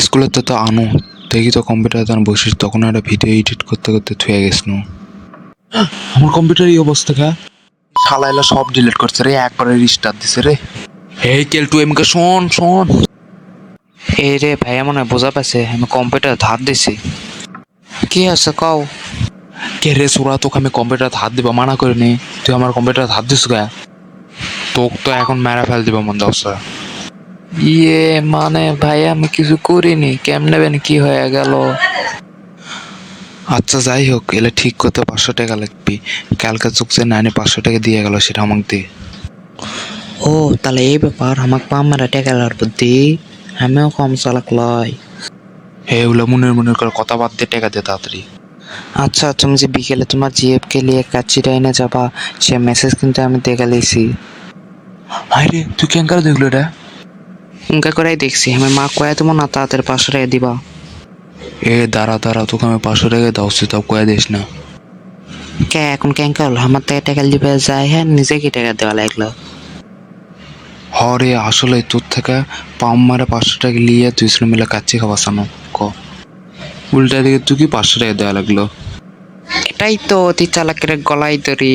স্কুলে তো তো আনো। দেখি তো কম্পিউটার তখন বসিস তখন একটা ভিডিও এডিট করতে করতে থুয়ে গেছিল। আমার কম্পিউটার এই অবস্থা কা? শালা এলা সব ডিলিট করছে রে একবারে রিস্টার্ট দিছে রে। এই কেল টু এমকে শোন শোন। এই রে ভাইয়া মনে হয় বোঝা পাইছে আমি কম্পিউটার ধার দিছি। কি আছে কও? কে রে সুরা তোকে আমি কম্পিউটার হাত দিবা মানা করিনি। তুই আমার কম্পিউটার হাত দিস গা তোকে তো এখন মেরা ফেল দিবা মন দশটা ইয়ে মানে ভাইয়া আমি কিছু করিনি। কেমনে বেন কি হয়ে গেল। আচ্ছা যাই হোক এলে ঠিক করতে পাঁচশো টাকা লাগবি। কালকে চুকছে নাইনে পাঁচশো টাকা দিয়ে গেল সেটা আমাকে দে। ও তাহলে এই ব্যাপার আমাকে পাম মারা টেকা লাগবে দি আমিও কম চালাক লয়। হে ওগুলো মনের মনের করে কথা বাদ দিয়ে টাকা দে তাড়াতাড়ি। আচ্ছা তুমি যে বিকেলে তোমার জিএফ কে নিয়ে কাচ্চিটা এনে যাবা সে মেসেজ কিন্তু আমি দেখে লিছি। হাই রে তুই কেন করে দেখল এটা? উনকা করাই দেখছি। আমি মা কয়া তোমার না তাড়াতাড়ি পাঁচশো টাকা দিবা। এ দাঁড়া দাঁড়া তোকে আমি পাঁচশো টাকা দাও তাও কয়ে দিস না। কে এখন কেন হলো? আমার থেকে টাকা দিবে যায় হ্যাঁ নিজে কি টাকা দেওয়া লাগল? হরে আসলে তোর থেকে পাম মারে পাঁচশো টাকা নিয়ে তুই শুনে মিলে কাচ্ছি খাবার সানো ক। উল্টা দিকে তুই কি পাঁচশো টাকা দেওয়া লাগল? এটাই তো অতি চালাকের গলায় দড়ি।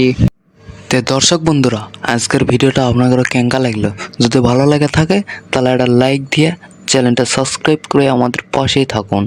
তে দর্শক বন্ধুরা, আজকের ভিডিওটা আপনাদের কেঙ্কা লাগল? যদি ভালো লাগে থাকে, তাহলে একটা লাইক দিয়ে চ্যানেলটা সাবস্ক্রাইব করে আমাদের পাশেই থাকুন।